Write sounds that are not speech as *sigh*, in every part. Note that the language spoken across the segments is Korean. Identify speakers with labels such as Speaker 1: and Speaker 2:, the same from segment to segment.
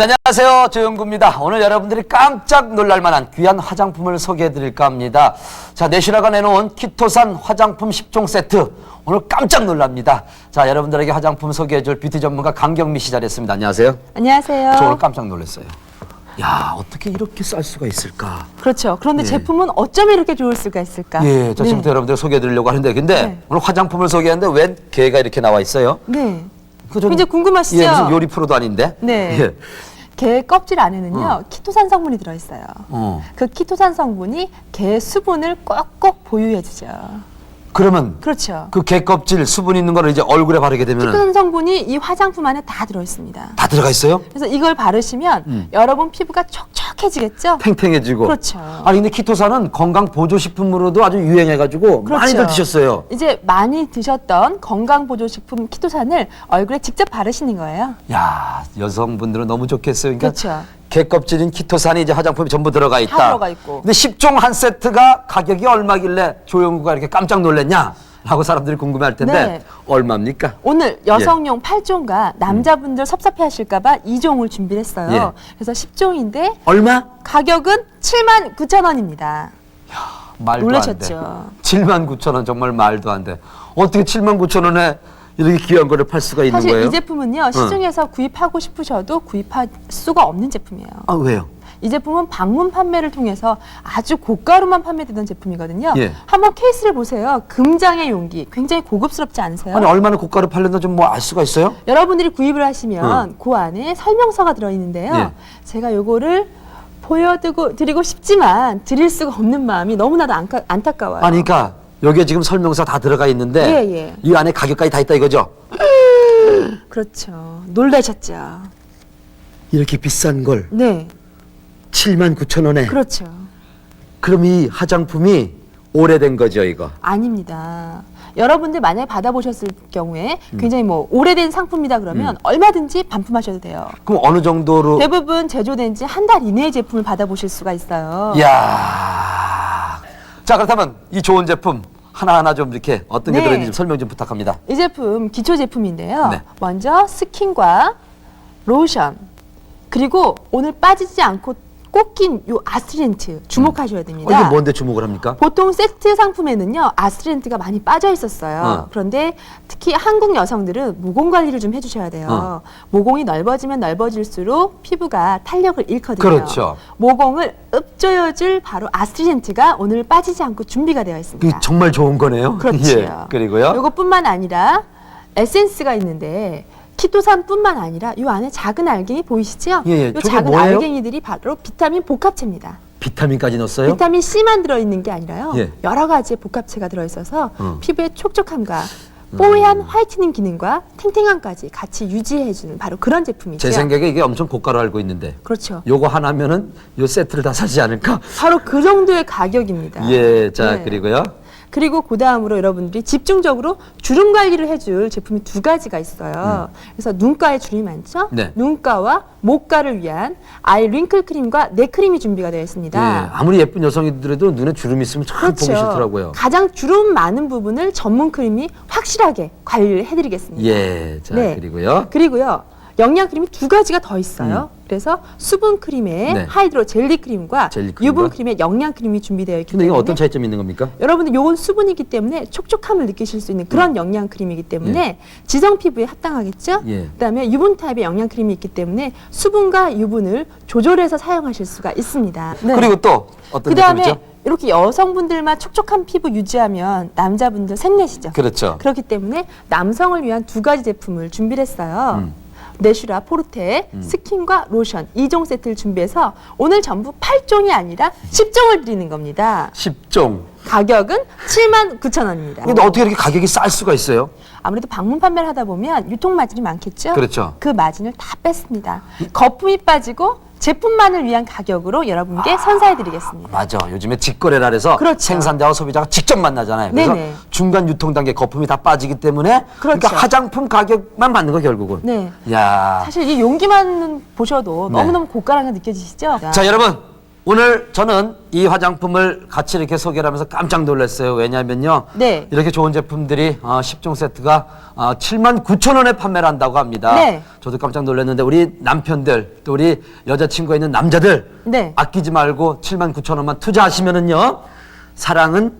Speaker 1: 안녕하세요. 조영구입니다. 오늘 여러분들이 깜짝 놀랄 만한 귀한 화장품을 소개해 드릴까 합니다. 자, 내슈라가 내놓은 키토산 화장품 10종 세트. 오늘 깜짝 놀랍니다. 자, 여러분들에게 화장품 소개해 줄 뷰티 전문가 강경미 씨 자리했습니다. 안녕하세요.
Speaker 2: 안녕하세요.
Speaker 1: 저 오늘 깜짝 놀랐어요. 야, 어떻게 이렇게 쌀 수가 있을까?
Speaker 2: 그렇죠. 그런데
Speaker 1: 예.
Speaker 2: 제품은 어쩜 이렇게 좋을 수가 있을까?
Speaker 1: 예, 자, 지금부터
Speaker 2: 네.
Speaker 1: 여러분들 소개해 드리려고 하는데, 근데
Speaker 2: 네.
Speaker 1: 오늘 화장품을 소개하는데 웬 개가 이렇게 나와 있어요?
Speaker 2: 네.
Speaker 1: 그거 좀-
Speaker 2: 굉장히 궁금하시죠?
Speaker 1: 예, 무슨 요리 프로도 아닌데?
Speaker 2: 네.
Speaker 1: 예.
Speaker 2: 게 껍질 안에는요
Speaker 1: 어.
Speaker 2: 키토산 성분이 들어있어요.
Speaker 1: 어.
Speaker 2: 그 키토산 성분이 게 수분을 꼭꼭 보유해주죠.
Speaker 1: 그러면
Speaker 2: 그렇죠.
Speaker 1: 그개 껍질 수분 있는 거를 이제 얼굴에 바르게 되면
Speaker 2: 키토산 성분이 이 화장품 안에 다 들어있습니다.
Speaker 1: 다 들어가 있어요?
Speaker 2: 그래서 이걸 바르시면
Speaker 1: 음.
Speaker 2: 여러분 피부가 촉촉 해지겠죠?
Speaker 1: 팽팽해지고.
Speaker 2: 그렇죠.
Speaker 1: 아니 근데 키토산은 건강 보조 식품으로도 아주 유행해가지고
Speaker 2: 그렇죠.
Speaker 1: 많이들 드셨어요.
Speaker 2: 이제 많이 드셨던 건강 보조 식품 키토산을 얼굴에 직접 바르시는 거예요.
Speaker 1: 야 여성분들은 너무 좋겠어요. 그러니까
Speaker 2: 그렇죠.
Speaker 1: 개 껍질인 키토산이 이제 화장품이 전부 들어가 있다.
Speaker 2: 다 들어가 있고.
Speaker 1: 근데 10종 한 세트가 가격이 얼마길래 조영구가 이렇게 깜짝 놀랐냐? 라고 사람들이 궁금해할 텐데
Speaker 2: 네.
Speaker 1: 얼마입니까?
Speaker 2: 오늘 여성용 8종과 남자분들 섭섭해 하실까봐 2종을 준비를 했어요.
Speaker 1: 예.
Speaker 2: 그래서 10종인데
Speaker 1: 얼마?
Speaker 2: 가격은 7만 9천 원입니다.
Speaker 1: 말도
Speaker 2: 놀라셨죠?
Speaker 1: 안 돼. 7만 9천 원 정말 말도 안 돼. 어떻게 7만 9천 원에 이렇게 귀한 거를 팔 수가 있는
Speaker 2: 사실
Speaker 1: 거예요?
Speaker 2: 이 제품은요 시중에서 구입하고 싶으셔도 구입할 수가 없는 제품이에요.
Speaker 1: 아 왜요?
Speaker 2: 이 제품은 방문 판매를 통해서 아주 고가로만 판매되던 제품이거든요.
Speaker 1: 예.
Speaker 2: 한번 케이스를 보세요. 금장의 용기 굉장히 고급스럽지 않으세요?
Speaker 1: 아니 얼마나 고가를 팔렸나 좀 뭐 알 수가 있어요?
Speaker 2: 여러분들이 구입을 하시면
Speaker 1: 응.
Speaker 2: 그 안에 설명서가 들어있는데요.
Speaker 1: 예.
Speaker 2: 제가 요거를 보여드리고 드리고 싶지만 드릴 수가 없는 마음이 너무나도 안타, 안타까워요.
Speaker 1: 아니 그러니까 여기에 지금 설명서 다 들어가 있는데
Speaker 2: 예, 예.
Speaker 1: 이 안에 가격까지 다 있다 이거죠?
Speaker 2: 그렇죠. 놀라셨죠.
Speaker 1: 이렇게 비싼 걸
Speaker 2: 네,
Speaker 1: 7만 9천 원에
Speaker 2: 그렇죠.
Speaker 1: 그럼 이 화장품이 오래된 거죠 이거?
Speaker 2: 아닙니다. 여러분들 만약에 받아보셨을 경우에
Speaker 1: 음.
Speaker 2: 굉장히 뭐 오래된 상품이다 그러면 얼마든지 반품하셔도 돼요.
Speaker 1: 그럼 어느 정도로
Speaker 2: 대부분 제조된 지 한 달 이내의 제품을 받아보실 수가 있어요.
Speaker 1: 이야 자 그렇다면 이 좋은 제품 하나하나 좀 이렇게 어떤 게
Speaker 2: 네.
Speaker 1: 들어있는지 좀 설명 좀 부탁합니다
Speaker 2: 이 제품 기초 제품인데요.
Speaker 1: 네.
Speaker 2: 먼저 스킨과 로션 그리고 오늘 빠지지 않고 꼭낀요 아스리엔트 주목하셔야
Speaker 1: 어,
Speaker 2: 됩니다.
Speaker 1: 이게 뭔데 주목을 합니까?
Speaker 2: 보통 세트 상품에는요 아스리엔트가 많이 빠져 있었어요.
Speaker 1: 어.
Speaker 2: 그런데 특히 한국 여성들은 모공 관리를 좀 해주셔야 돼요.
Speaker 1: 어.
Speaker 2: 모공이 넓어지면 넓어질수록 피부가 탄력을 잃거든요.
Speaker 1: 그렇죠.
Speaker 2: 모공을 읍조여줄 바로 아스리엔트가 오늘 빠지지 않고 준비가 되어 있습니다.
Speaker 1: 정말 좋은 거네요
Speaker 2: 그렇죠. *laughs*
Speaker 1: 예, 그리고요
Speaker 2: 이것뿐만 아니라 에센스가 있는데 키토산뿐만 아니라 이 안에 작은 알갱이 보이시죠?
Speaker 1: 예, 예.
Speaker 2: 이
Speaker 1: 저게
Speaker 2: 작은
Speaker 1: 뭐예요?
Speaker 2: 알갱이들이 바로 비타민 복합체입니다.
Speaker 1: 비타민까지 넣었어요?
Speaker 2: 비타민 C만 들어있는 게 아니라요.
Speaker 1: 예.
Speaker 2: 여러 가지의 복합체가 들어있어서
Speaker 1: 음.
Speaker 2: 피부의 촉촉함과 뽀얀 화이트닝 기능과 탱탱함까지 같이 유지해주는 바로 그런 제품이죠.
Speaker 1: 제 생각에 이게 엄청 고가로 알고 있는데
Speaker 2: 그렇죠.
Speaker 1: 요거 하나면은 요 세트를 다 사지 않을까?
Speaker 2: 바로 그 정도의 가격입니다.
Speaker 1: 예, 자
Speaker 2: 네.
Speaker 1: 그리고요.
Speaker 2: 그리고 그 다음으로 여러분들이 집중적으로 주름 관리를 해줄 제품이 두 가지가 있어요. 그래서 눈가에 주름이 많죠?
Speaker 1: 음. 네.
Speaker 2: 눈가와 목가를 위한 아이 링클 크림과 네 크림이 준비가 되어
Speaker 1: 예,
Speaker 2: 있습니다.
Speaker 1: 아무리 예쁜 여성이더라도 눈에 주름 있으면 참 보기 싫더라고요.
Speaker 2: 가장 주름 많은 부분을 전문 크림이 확실하게 관리를 해드리겠습니다.
Speaker 1: 예, 자
Speaker 2: 네.
Speaker 1: 그리고요.
Speaker 2: 그리고요. 영양 크림이 두 가지가 더 있어요. 그래서 수분 크림에
Speaker 1: 음. 네.
Speaker 2: 하이드로 젤리 크림과
Speaker 1: 젤리 크림과?
Speaker 2: 유분 크림에 영양 크림이 준비되어 있기
Speaker 1: 근데 이건
Speaker 2: 때문에
Speaker 1: 어떤 차이점이 있는 겁니까?
Speaker 2: 여러분들 요건 수분이기 때문에 촉촉함을 느끼실 수 있는 그런 영양 크림이기 때문에 지성 피부에 합당하겠죠?
Speaker 1: 예.
Speaker 2: 그다음에 유분 타입의 영양 크림이 있기 때문에 수분과 유분을 조절해서 사용하실 수가 있습니다. 네.
Speaker 1: 그리고 또 어떤
Speaker 2: 그다음에
Speaker 1: 제품이죠?
Speaker 2: 이렇게 여성분들만 촉촉한 피부 유지하면 남자분들 색내시죠.
Speaker 1: 그렇죠.
Speaker 2: 그렇기 때문에 남성을 위한 두 가지 제품을 준비를 했어요.
Speaker 1: 음.
Speaker 2: 내슈라 포르테 스킨과 로션 2종 세트를 준비해서 오늘 전부 8종이 아니라 10종을 드리는 겁니다.
Speaker 1: 10종.
Speaker 2: 가격은 7만 9천 원입니다.
Speaker 1: 근데 어떻게 이렇게 가격이 쌀 수가 있어요?
Speaker 2: 아무래도 방문 판매를 하다 보면 유통 마진이 많겠죠?
Speaker 1: 그렇죠.
Speaker 2: 그 마진을 다 뺐습니다. 거품이 빠지고 제품만을 위한 가격으로 여러분께 선사해 드리겠습니다.
Speaker 1: 맞아. 요즘에 직거래라 해서
Speaker 2: 그렇죠.
Speaker 1: 생산자와 소비자가 직접 만나잖아요. 그래서
Speaker 2: 네네.
Speaker 1: 중간 유통 단계 거품이 다 빠지기 때문에
Speaker 2: 그렇죠.
Speaker 1: 러니까 화장품 가격만 받는 거 결국은.
Speaker 2: 네.
Speaker 1: 야.
Speaker 2: 사실 이 용기만 보셔도
Speaker 1: 네.
Speaker 2: 너무너무 고가라는 게 느껴지시죠?
Speaker 1: 자, 여러분. 오늘 저는 이 화장품을 같이 이렇게 소개를 하면서 깜짝 놀랐어요. 왜냐하면요.
Speaker 2: 네.
Speaker 1: 이렇게 좋은 제품들이 어, 10종 세트가 어, 7만 9천 원에 판매를 한다고 합니다.
Speaker 2: 네.
Speaker 1: 저도 깜짝 놀랐는데 우리 남편들 또 우리 여자친구가 있는 남자들
Speaker 2: 네.
Speaker 1: 아끼지 말고 7만 9천 원만 투자하시면은요. 사랑은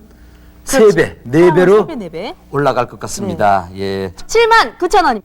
Speaker 2: 그렇죠.
Speaker 1: 세배네배로
Speaker 2: 세 배, 네 배.
Speaker 1: 올라갈 것 같습니다. 예.
Speaker 2: 7만 9천 원.